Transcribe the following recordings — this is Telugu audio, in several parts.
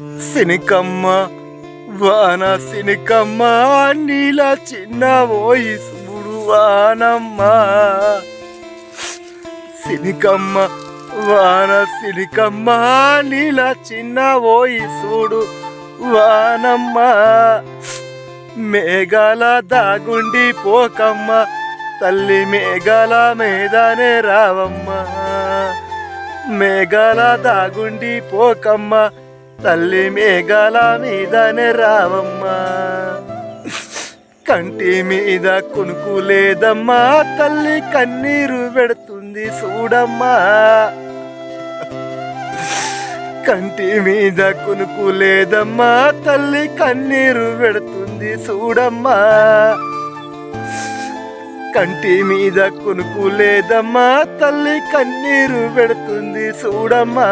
సినికమ్మ వాన సినికమ్మ నీల చిన్న వయసుడు వానమ్మ సినికమ్మ వాన సినికమ్మ నీల చిన్న వయసుడు వానమ్మ మేఘాల దాగుండి పోకమ్మ తల్లి మేఘాల మీదనే రావమ్మ. మేఘాల దాగుండి పోకమ్మ తల్లి మేఘాల మీదనే రావమ్మా. కంటి మీద కొనుకు లేదమ్మా తల్లి కన్నీరు పెడుతుంది చూడమ్మా. కంటి మీద కొనుకు లేదమ్మా తల్లి కన్నీరు పెడుతుంది చూడమ్మా. కంటి మీద కొనుకు లేదమ్మా తల్లి కన్నీరు పెడుతుంది చూడమ్మా.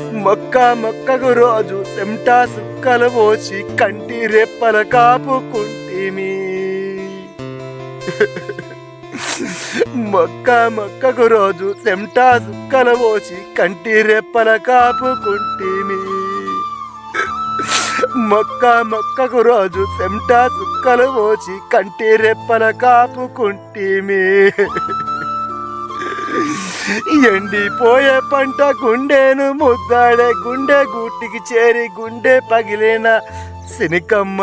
మొక్క మొక్కకు రోజు చెమటా సుక్కలు పోసి కంటి రెప్పల కాపుకుంటిమి. మొక్క మొక్కకు రోజు చెమటా సుక్కలు పోసి కంటి రెప్పల కాపుకుంటిమి. మొక్క మొక్కకు రోజు చెమటా సుక్కలు పోసి కంటి రెప్పల కాపుకుంటిమి. ఎండిపోయే పంట గుండెను ముద్దాడే గుండె గూటికి చేరి గుండె పగిలిన సినికమ్మ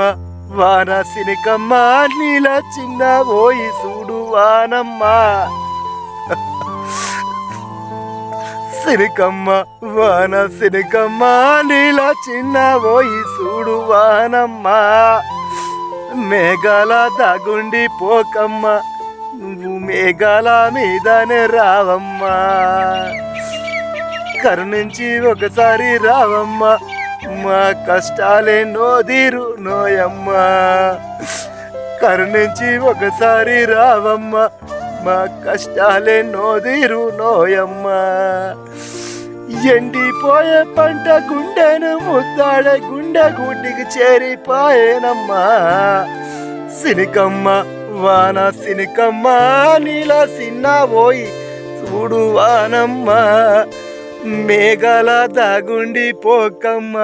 వాన సినికమ్మ నీల చిన్న ఓయి చూడు వానమ్మ. సినికమ్మ వాన సినికమ్మ నీల చిన్న ఓయి చూడు వానమ్మ. మేఘాల దాగుండి పోకమ్మ నువ్వు మేఘాల మీదనే రావమ్మా. కరుణించి ఒకసారి రావమ్మా. మా కష్టాలే నోదిరు నోయమ్మా. కరుణించి ఒకసారి రావమ్మా. మా కష్టాలే నోదిరు నోయమ్మా. ఎండిపోయే పంట గుండెను ముద్దాడే గుండె గుడ్డికి చేరిపోయేనమ్మా. సినికమ్మ వాన సినికమ్మ నీలా సిన్న పోయి చూడు వానమ్మ మేఘాల దాగుండి పోకమ్మ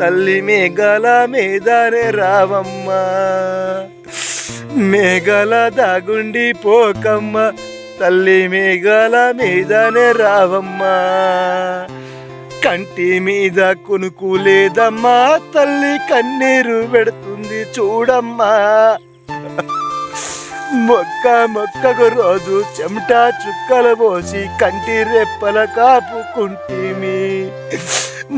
తల్లి మేఘాల మీదనే రావమ్మ. మేఘాల దాగుండి పోకమ్మ తల్లి మేఘాల మీదనే రావమ్మ. కంటి మీద కునుకు లేదమ్మా తల్లి కన్నీరు పెడుతుంది చూడమ్మా. మొక్క మొక్కకు రోజు చెమటా చుక్కలు పోసి కంటి రెప్పల కాపుకుంటేమి?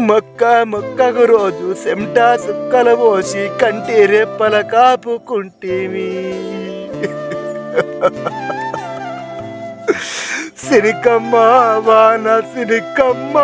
మొక్క మొక్కకు రోజు చెమటా చుక్కలు పోసి కంటి రెప్పల కాపుకుంటేమి? సిరికమ్మ వాన సిరికమ్మ